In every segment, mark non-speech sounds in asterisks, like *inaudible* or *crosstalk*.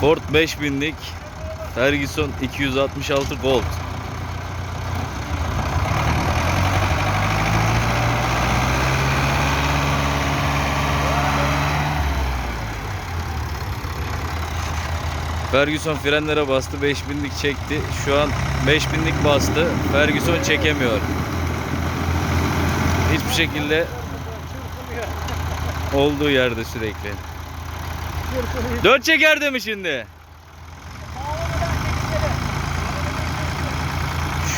Ford 5000'lik Ferguson 266 Gold. Ferguson frenlere bastı 5000'lik çekti. Şu an 5000'lik bastı. Ferguson çekemiyor. Hiçbir şekilde olduğu yerde sürekli. Dört çeker mi şimdi?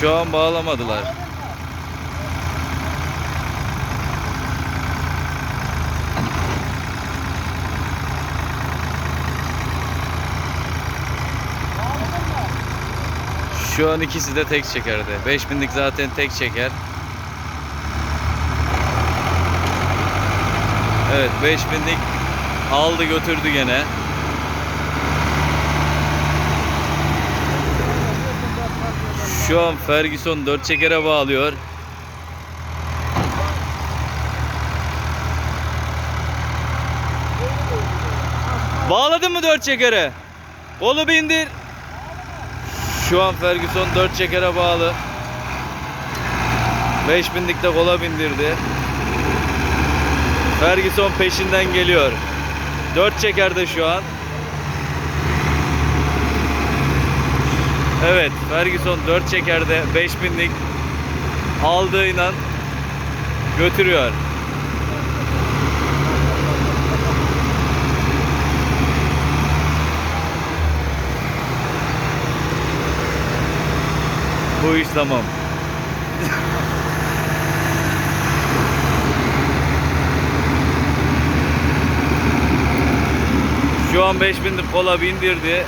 Şu an bağlamadılar. Şu an ikisi de tek çekerde. 5000'lik zaten tek çeker. Evet 5000'lik aldı götürdü gene. Şu an Ferguson 4 çekere bağlıyor. Bağladın mı 4 çekere? Kolu bindir. Şu an Ferguson 4 çekere bağlı. 5000'lik de kola bindirdi. Ferguson peşinden geliyor. 4 çekerde şu an. Evet, Ferguson 4 çekerde 5000'lik aldığıyla götürüyor. Bu iş tamam. *laughs* an 5000'lik kola bindirdi.